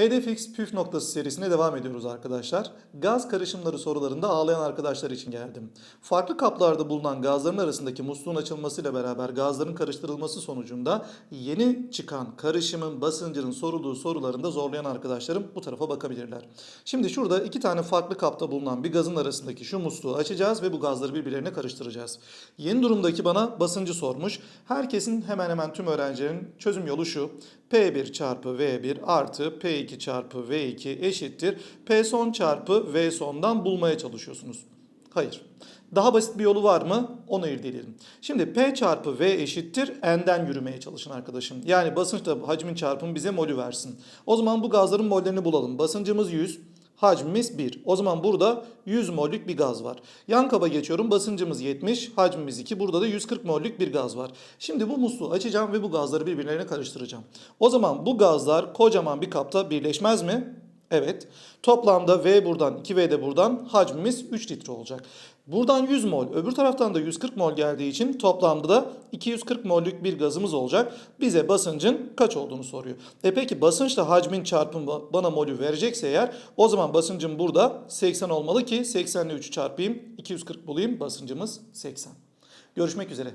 HDFX püf noktası serisine devam ediyoruz arkadaşlar. Gaz karışımları sorularında ağlayan arkadaşlar için geldim. Farklı kaplarda bulunan gazların arasındaki musluğun açılmasıyla beraber gazların karıştırılması sonucunda yeni çıkan karışımın basıncının sorulduğu sorularında zorlayan arkadaşlarım bu tarafa bakabilirler. Şimdi şurada iki tane farklı kapta bulunan bir gazın arasındaki şu musluğu açacağız ve bu gazları birbirlerine karıştıracağız. Yeni durumdaki bana basıncı sormuş. Herkesin hemen hemen tüm öğrencilerin çözüm yolu şu. P1 çarpı V1 artı P2 çarpı V2 eşittir. P son çarpı V sondan bulmaya çalışıyorsunuz. Hayır. Daha basit bir yolu var mı? Onu irdeleyelim. Şimdi P çarpı V eşittir N'den yürümeye çalışın arkadaşım. Yani basınçla hacmin çarpımı bize molü versin. O zaman bu gazların mollerini bulalım. Basıncımız 100. Hacmimiz 1. O zaman burada 100 mollük bir gaz var. Yan kaba geçiyorum. Basıncımız 70, hacmimiz 2. Burada da 140 mollük bir gaz var. Şimdi bu musluğu açacağım ve bu gazları birbirlerine karıştıracağım. O zaman bu gazlar kocaman bir kapta birleşmez mi? Evet. Toplamda V buradan 2V de buradan hacmimiz 3 litre olacak. Buradan 100 mol, öbür taraftan da 140 mol geldiği için toplamda da 240 mollük bir gazımız olacak. Bize basıncın kaç olduğunu soruyor. E peki basınçla hacmin çarpımı bana molü verecekse eğer o zaman basıncım burada 80 olmalı ki 80 ile 3'ü çarpayım 240 bulayım basıncımız 80. Görüşmek üzere.